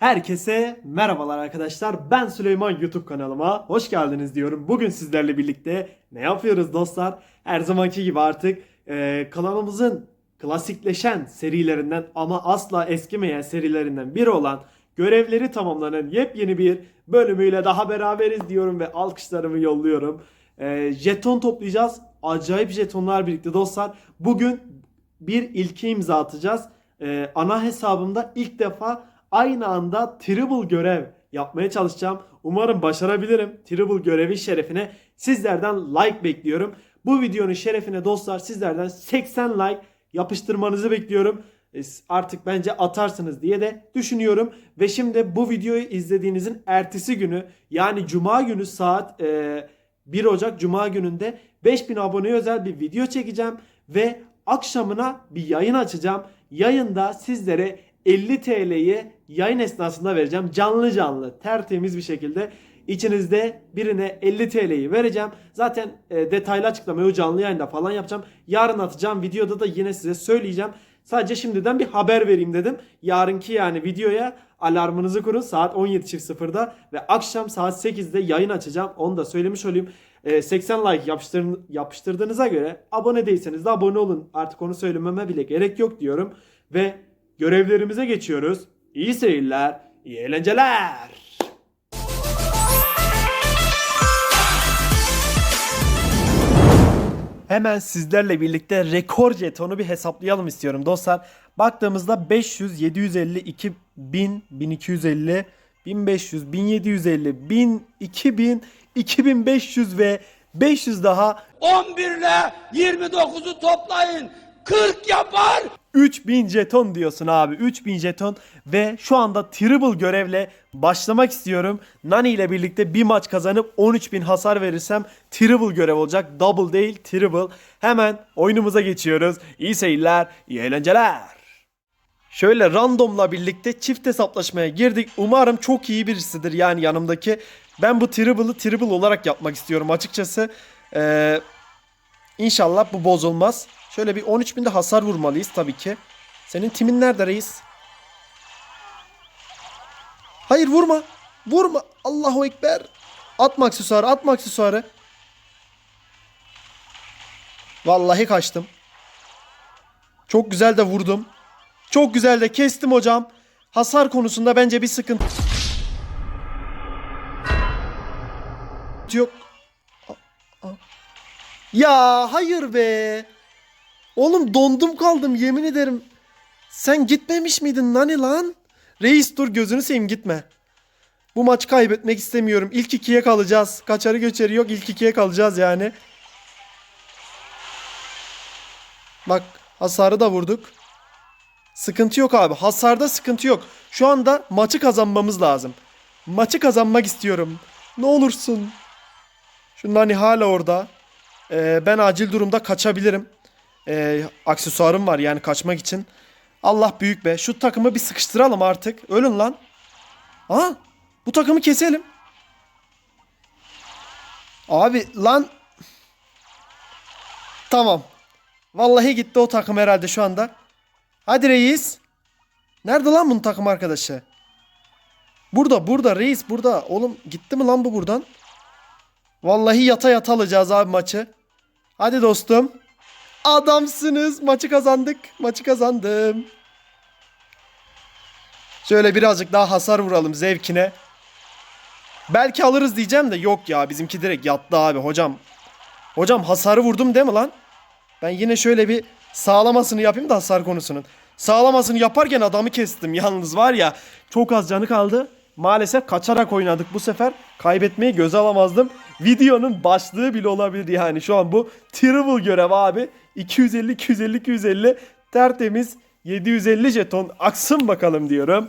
Herkese merhabalar arkadaşlar. Ben Süleyman YouTube kanalıma hoş geldiniz diyorum. Bugün sizlerle birlikte ne yapıyoruz dostlar? Her zamanki gibi artık e, kanalımızın klasikleşen serilerinden ama asla eskimeyen serilerinden biri olan görevleri tamamlanan yepyeni bir bölümüyle daha beraberiz diyorum ve alkışlarımı yolluyorum. E, jeton toplayacağız. Acayip jetonlar birlikte dostlar. Bugün bir ilki imza atacağız. Ee, ana hesabımda ilk defa aynı anda triple görev yapmaya çalışacağım. Umarım başarabilirim. Triple görevi şerefine sizlerden like bekliyorum. Bu videonun şerefine dostlar sizlerden 80 like yapıştırmanızı bekliyorum. E, Artık bence atarsınız diye de düşünüyorum. Ve şimdi bu videoyu izlediğinizin ertesi günü yani cuma günü saat e, 1 Ocak Cuma gününde 5000 aboneye özel bir video çekeceğim ve akşamına bir yayın açacağım. Yayında sizlere 50 TL'yi yayın esnasında vereceğim. Canlı canlı, tertemiz bir şekilde. İçinizde birine 50 TL'yi vereceğim. Zaten e, detaylı açıklamayı o canlı yayında falan yapacağım. Yarın atacağım. Videoda da yine size söyleyeceğim. Sadece şimdiden bir haber vereyim dedim. Yarınki yani videoya alarmınızı kurun saat 17.00'da ve akşam saat 8'de yayın açacağım. Onu da söylemiş olayım. Ee, 80 like yapıştır, yapıştırdığınıza göre abone değilseniz de abone olun. Artık onu söylememe bile gerek yok diyorum. Ve görevlerimize geçiyoruz. İyi seyirler, iyi eğlenceler. Hemen sizlerle birlikte rekor jetonu bir hesaplayalım istiyorum dostlar. Baktığımızda 500, 750, 2000, 1250, 1500, 1750, 1000, 2000, 2500 ve 500 daha 11 ile 29'u toplayın. 40 yapar. 3000 jeton diyorsun abi. 3000 jeton ve şu anda triple görevle başlamak istiyorum. Nani ile birlikte bir maç kazanıp 13000 hasar verirsem triple görev olacak. Double değil triple. Hemen oyunumuza geçiyoruz. İyi seyirler, iyi eğlenceler. Şöyle randomla birlikte çift hesaplaşmaya girdik. Umarım çok iyi birisidir yani yanımdaki. Ben bu triple'ı triple olarak yapmak istiyorum açıkçası. Ee, İnşallah bu bozulmaz. Şöyle bir 13.000'de hasar vurmalıyız tabii ki. Senin timin nerede reis? Hayır vurma. Vurma. Allahu Ekber. Atma aksesuarı atma aksesuarı. Vallahi kaçtım. Çok güzel de vurdum. Çok güzel de kestim hocam. Hasar konusunda bence bir sıkıntı yok. Ya hayır be. Oğlum dondum kaldım yemin ederim. Sen gitmemiş miydin nani lan? Reis dur gözünü seveyim gitme. Bu maçı kaybetmek istemiyorum. İlk ikiye kalacağız. Kaçarı göçeri yok. İlk ikiye kalacağız yani. Bak hasarı da vurduk. Sıkıntı yok abi. Hasarda sıkıntı yok. Şu anda maçı kazanmamız lazım. Maçı kazanmak istiyorum. Ne olursun. Şu Nani hala orada. Ee, ben acil durumda kaçabilirim. Ee, aksesuarım var yani kaçmak için. Allah büyük be. Şu takımı bir sıkıştıralım artık. Ölün lan. Aa, bu takımı keselim. Abi lan. Tamam. Vallahi gitti o takım herhalde şu anda. Hadi reis. Nerede lan bunun takım arkadaşı? Burada burada reis burada. Oğlum gitti mi lan bu buradan? Vallahi yata yata alacağız abi maçı. Hadi dostum. Adamsınız. Maçı kazandık. Maçı kazandım. Şöyle birazcık daha hasar vuralım zevkine. Belki alırız diyeceğim de yok ya bizimki direkt yattı abi hocam. Hocam hasarı vurdum değil mi lan? Ben yine şöyle bir sağlamasını yapayım da hasar konusunun. Sağlamasını yaparken adamı kestim yalnız var ya çok az canı kaldı. Maalesef kaçarak oynadık bu sefer. Kaybetmeyi göze alamazdım. Videonun başlığı bile olabilir yani. Şu an bu triple görev abi. 250 250 250 tertemiz 750 jeton aksın bakalım diyorum.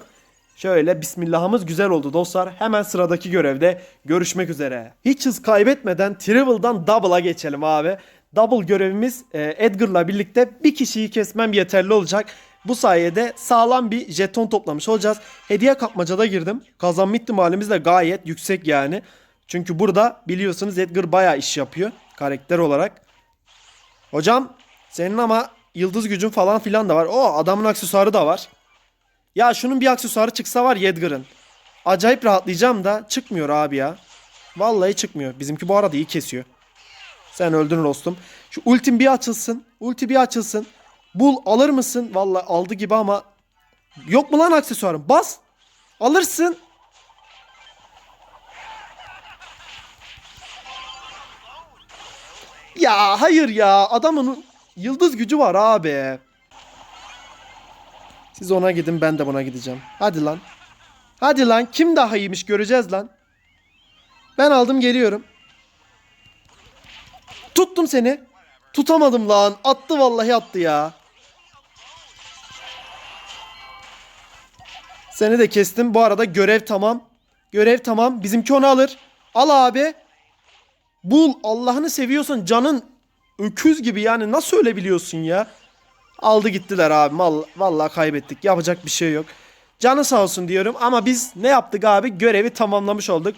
Şöyle bismillahımız güzel oldu dostlar. Hemen sıradaki görevde görüşmek üzere. Hiç hız kaybetmeden Triple'dan Double'a geçelim abi. Double görevimiz e, Edgar'la birlikte bir kişiyi kesmem yeterli olacak. Bu sayede sağlam bir jeton toplamış olacağız. Hediye kapmacada girdim. Kazanma ihtimalimiz de gayet yüksek yani. Çünkü burada biliyorsunuz Edgar bayağı iş yapıyor karakter olarak. Hocam senin ama yıldız gücün falan filan da var. O adamın aksesuarı da var. Ya şunun bir aksesuarı çıksa var ya Edgar'ın. Acayip rahatlayacağım da çıkmıyor abi ya. Vallahi çıkmıyor. Bizimki bu arada iyi kesiyor. Sen öldün dostum. Şu ultim bir açılsın. Ulti bir açılsın. Bul alır mısın? Vallahi aldı gibi ama yok mu lan aksesuarın? Bas. Alırsın. Ya hayır ya. Adamın yıldız gücü var abi. Siz ona gidin ben de buna gideceğim. Hadi lan. Hadi lan kim daha iyiymiş göreceğiz lan. Ben aldım geliyorum. Tuttum seni. Tutamadım lan. Attı vallahi attı ya. Seni de kestim. Bu arada görev tamam. Görev tamam. Bizimki onu alır. Al abi. Bul. Allah'ını seviyorsan canın öküz gibi yani nasıl öyle biliyorsun ya? Aldı gittiler abi. Vallahi kaybettik. Yapacak bir şey yok. Canı sağ olsun diyorum ama biz ne yaptık abi? Görevi tamamlamış olduk.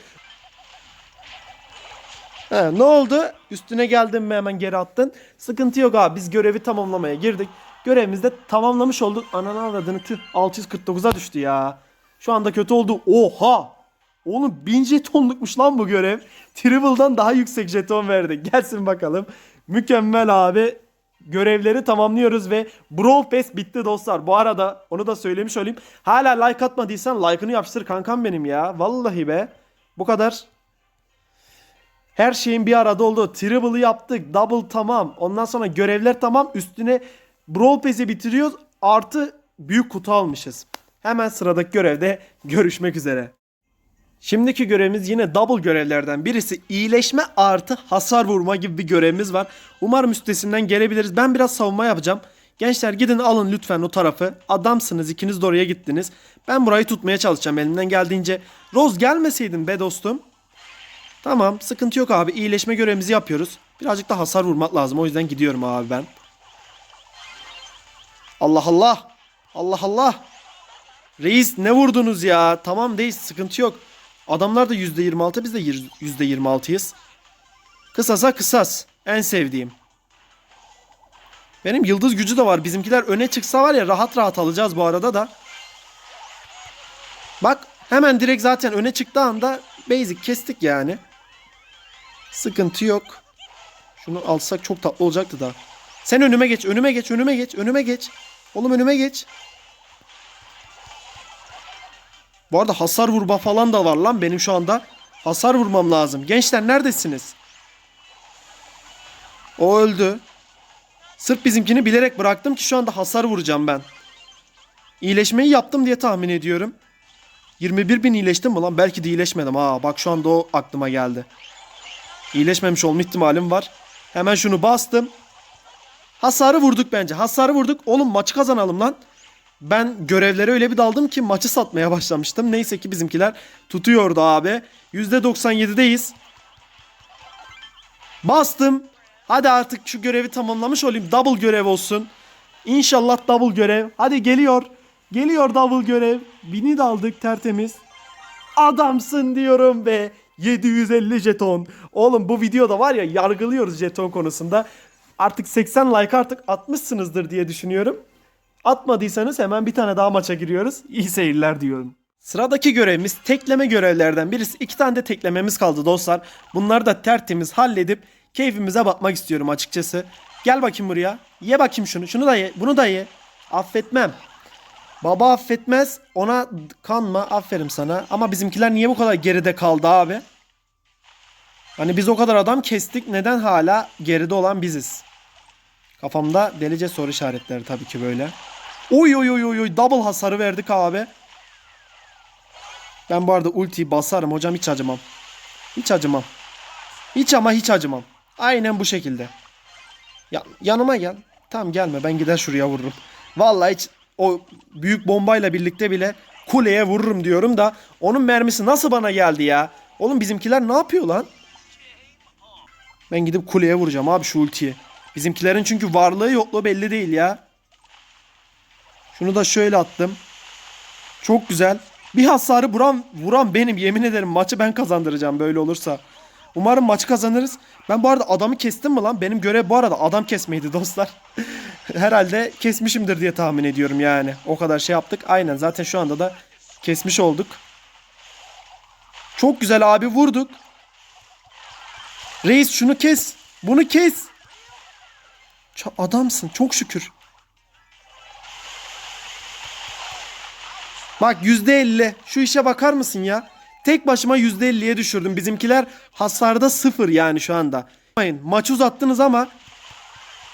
He, ne oldu? Üstüne geldin mi hemen geri attın. Sıkıntı yok abi. Biz görevi tamamlamaya girdik. Görevimizi de tamamlamış olduk. Ananı avradını tüh. 649'a düştü ya. Şu anda kötü oldu. Oha! Oğlum 1000 jetonlukmuş lan bu görev. Tribal'dan daha yüksek jeton verdi. Gelsin bakalım. Mükemmel abi. Görevleri tamamlıyoruz ve Brawl Pass bitti dostlar. Bu arada onu da söylemiş olayım. Hala like atmadıysan like'ını yapıştır kankam benim ya. Vallahi be. Bu kadar her şeyin bir arada olduğu. Triple'ı yaptık. Double tamam. Ondan sonra görevler tamam. Üstüne Brawl Pass'i bitiriyoruz. Artı büyük kutu almışız. Hemen sıradaki görevde görüşmek üzere. Şimdiki görevimiz yine double görevlerden birisi. iyileşme artı hasar vurma gibi bir görevimiz var. Umarım üstesinden gelebiliriz. Ben biraz savunma yapacağım. Gençler gidin alın lütfen o tarafı. Adamsınız ikiniz de oraya gittiniz. Ben burayı tutmaya çalışacağım elimden geldiğince. Rose gelmeseydin be dostum. Tamam sıkıntı yok abi. İyileşme görevimizi yapıyoruz. Birazcık da hasar vurmak lazım. O yüzden gidiyorum abi ben. Allah Allah. Allah Allah. Reis ne vurdunuz ya? Tamam değil sıkıntı yok. Adamlar da %26 biz de %26'yız. Kısasa kısas. En sevdiğim. Benim yıldız gücü de var. Bizimkiler öne çıksa var ya rahat rahat alacağız bu arada da. Bak hemen direkt zaten öne çıktığı anda basic kestik yani. Sıkıntı yok. Şunu alsak çok tatlı olacaktı da. Sen önüme geç, önüme geç, önüme geç, önüme geç. Oğlum önüme geç. Bu arada hasar vurma falan da var lan benim şu anda. Hasar vurmam lazım. Gençler neredesiniz? O öldü. Sırf bizimkini bilerek bıraktım ki şu anda hasar vuracağım ben. İyileşmeyi yaptım diye tahmin ediyorum. 21 bin iyileştim mi lan? Belki de iyileşmedim. Ha bak şu anda o aklıma geldi. İyileşmemiş olma ihtimalim var. Hemen şunu bastım. Hasarı vurduk bence. Hasarı vurduk. Oğlum maçı kazanalım lan. Ben görevlere öyle bir daldım ki maçı satmaya başlamıştım. Neyse ki bizimkiler tutuyordu abi. %97'deyiz. Bastım. Hadi artık şu görevi tamamlamış olayım. Double görev olsun. İnşallah double görev. Hadi geliyor. Geliyor double görev. Bini de aldık tertemiz. Adamsın diyorum be. 750 jeton. Oğlum bu videoda var ya yargılıyoruz jeton konusunda. Artık 80 like artık atmışsınızdır diye düşünüyorum. Atmadıysanız hemen bir tane daha maça giriyoruz. İyi seyirler diyorum. Sıradaki görevimiz tekleme görevlerden birisi. İki tane de teklememiz kaldı dostlar. Bunları da tertemiz halledip keyfimize bakmak istiyorum açıkçası. Gel bakayım buraya. Ye bakayım şunu. Şunu da ye. Bunu da ye. Affetmem. Baba affetmez. Ona kanma. Aferin sana. Ama bizimkiler niye bu kadar geride kaldı abi? Hani biz o kadar adam kestik. Neden hala geride olan biziz? Kafamda delice soru işaretleri tabii ki böyle. Oy oy oy oy double hasarı verdik abi. Ben bu arada ultiyi basarım hocam hiç acımam. Hiç acımam. Hiç ama hiç acımam. Aynen bu şekilde. Ya, yanıma gel. Tamam gelme ben gider şuraya vururum. Vallahi hiç o büyük bombayla birlikte bile kuleye vururum diyorum da onun mermisi nasıl bana geldi ya? Oğlum bizimkiler ne yapıyor lan? Ben gidip kuleye vuracağım abi şu ultiyi. Bizimkilerin çünkü varlığı yokluğu belli değil ya. Şunu da şöyle attım. Çok güzel. Bir hasarı vuran, vuran benim yemin ederim maçı ben kazandıracağım böyle olursa. Umarım maçı kazanırız. Ben bu arada adamı kestim mi lan? Benim görev bu arada adam kesmeydi dostlar. Herhalde kesmişimdir diye tahmin ediyorum yani. O kadar şey yaptık. Aynen zaten şu anda da kesmiş olduk. Çok güzel abi vurduk. Reis şunu kes. Bunu kes. Ç- adamsın çok şükür. Bak yüzde elli. Şu işe bakar mısın ya? Tek başıma yüzde elliye düşürdüm. Bizimkiler hasarda sıfır yani şu anda. Maçı uzattınız ama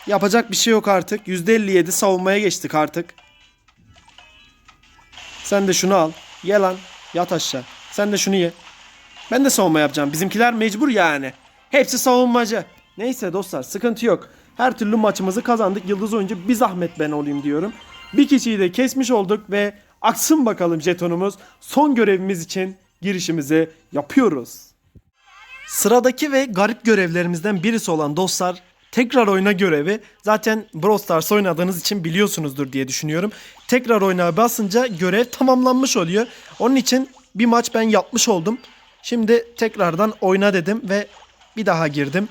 yapacak bir şey yok artık. Yüzde elli yedi savunmaya geçtik artık. Sen de şunu al. Ye lan. Yat aşağı. Sen de şunu ye. Ben de savunma yapacağım. Bizimkiler mecbur yani. Hepsi savunmacı. Neyse dostlar sıkıntı yok. Her türlü maçımızı kazandık. Yıldız oyuncu bir zahmet ben olayım diyorum. Bir kişiyi de kesmiş olduk ve aksın bakalım jetonumuz. Son görevimiz için girişimizi yapıyoruz. Sıradaki ve garip görevlerimizden birisi olan dostlar tekrar oyna görevi. Zaten Brawl Stars oynadığınız için biliyorsunuzdur diye düşünüyorum. Tekrar oyna basınca görev tamamlanmış oluyor. Onun için bir maç ben yapmış oldum. Şimdi tekrardan oyna dedim ve bir daha girdim.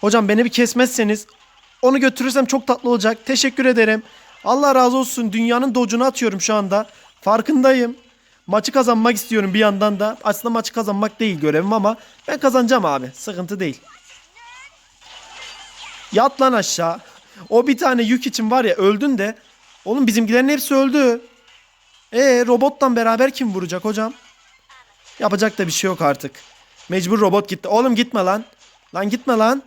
Hocam beni bir kesmezseniz onu götürürsem çok tatlı olacak. Teşekkür ederim. Allah razı olsun. Dünyanın docunu atıyorum şu anda. Farkındayım. Maçı kazanmak istiyorum bir yandan da. Aslında maçı kazanmak değil görevim ama ben kazanacağım abi. Sıkıntı değil. Yat lan aşağı. O bir tane yük için var ya öldün de. Oğlum bizimkilerin hepsi öldü. E robotla beraber kim vuracak hocam? Yapacak da bir şey yok artık. Mecbur robot gitti. Oğlum gitme lan. Lan gitme lan.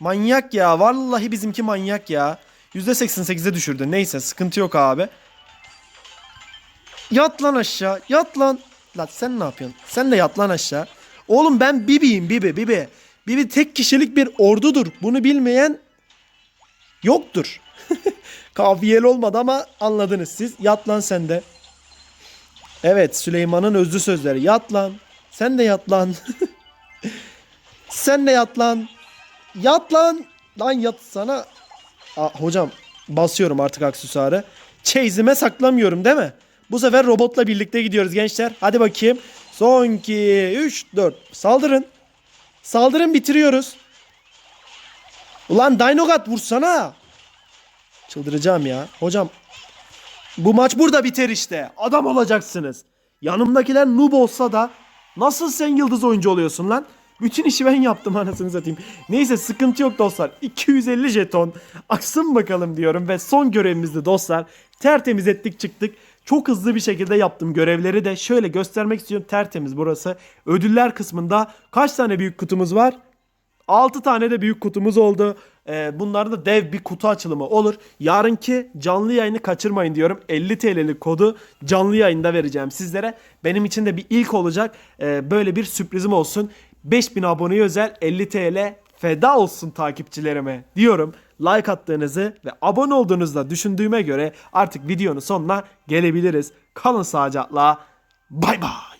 Manyak ya. Vallahi bizimki manyak ya. %88'e düşürdü. Neyse sıkıntı yok abi. Yat lan aşağı. Yat lan. Lan sen ne yapıyorsun? Sen de yat lan aşağı. Oğlum ben Bibi'yim Bibi Bibi. Bibi tek kişilik bir ordudur. Bunu bilmeyen yoktur. Kafiyeli olmadı ama anladınız siz. Yat lan sen de. Evet Süleyman'ın özlü sözleri. Yat lan. Sen de yat lan. sen de yat lan. Yat lan. Lan yat sana. Aa, hocam basıyorum artık aksesuarı. Chase'ime saklamıyorum değil mi? Bu sefer robotla birlikte gidiyoruz gençler. Hadi bakayım. Son 2, 3, 4. Saldırın. Saldırın bitiriyoruz. Ulan Dinogat vursana. Çıldıracağım ya. Hocam bu maç burada biter işte. Adam olacaksınız. Yanımdakiler noob olsa da nasıl sen yıldız oyuncu oluyorsun lan? Bütün işi ben yaptım anasını satayım. Neyse sıkıntı yok dostlar. 250 jeton. Aksın bakalım diyorum ve son görevimizdi dostlar. Tertemiz ettik çıktık. Çok hızlı bir şekilde yaptım görevleri de. Şöyle göstermek istiyorum. Tertemiz burası. Ödüller kısmında kaç tane büyük kutumuz var? 6 tane de büyük kutumuz oldu. Ee, bunlarda da dev bir kutu açılımı olur. Yarınki canlı yayını kaçırmayın diyorum. 50 TL'lik kodu canlı yayında vereceğim sizlere. Benim için de bir ilk olacak. Ee, böyle bir sürprizim olsun. 5000 aboneye özel 50 TL feda olsun takipçilerime diyorum. Like attığınızı ve abone olduğunuzda düşündüğüme göre artık videonun sonuna gelebiliriz. Kalın sağlıcakla. Bay bay.